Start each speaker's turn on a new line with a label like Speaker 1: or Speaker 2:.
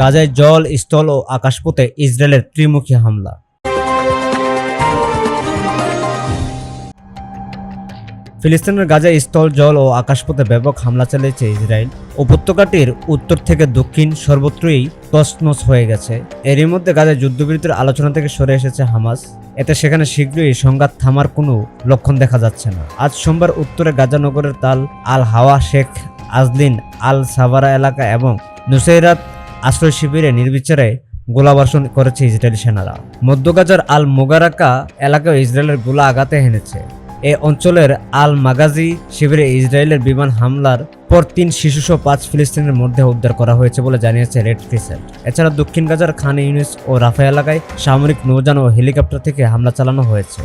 Speaker 1: গাজায় জল, স্থল ও আকাশপথে ইসরায়েলের ত্রিমুখী হামলা। ফিলিস্তিনের গাজায় স্থল, জল ও আকাশপথে ব্যাপক হামলা চালিয়েছে ইসরায়েল। উপত্যকাটির উত্তর থেকে দক্ষিণ সর্বত্রই তছনছ হয়ে গেছে। এরই মধ্যে গাজায় যুদ্ধবিরতির আলোচনা থেকে সরে এসেছে হামাস। এতে সেখানে শীঘ্রই সংঘাত থামার কোনো লক্ষণ দেখা যাচ্ছে না। আজ সোমবার উত্তরে গাজা নগরের তাল আল হাওয়া শেখ আজলিন আল সাভারা এলাকা এবং নুসৈরাত আশ্রয় শিবিরে নির্বিচারে গোলাবর্ষণ করেছে ইসরায়েলি সেনারা। মধ্য গাজার আল মোগারাকা এলাকায় ইসরায়েলের গোলা আঘাতে হেনেছে। এ অঞ্চলের আল মাগাজি শিবিরে ইসরায়েলের বিমান হামলার পর তিন শিশুসহ পাঁচ ফিলিস্তিনের মধ্যে উদ্ধার করা হয়েছে বলে জানিয়েছে রেড ক্রিসেন্ট। এছাড়া দক্ষিণ গাজার খান ইউনিস ও রাফা এলাকায় সামরিক নৌযান ও হেলিকপ্টার থেকে হামলা চালানো হয়েছে।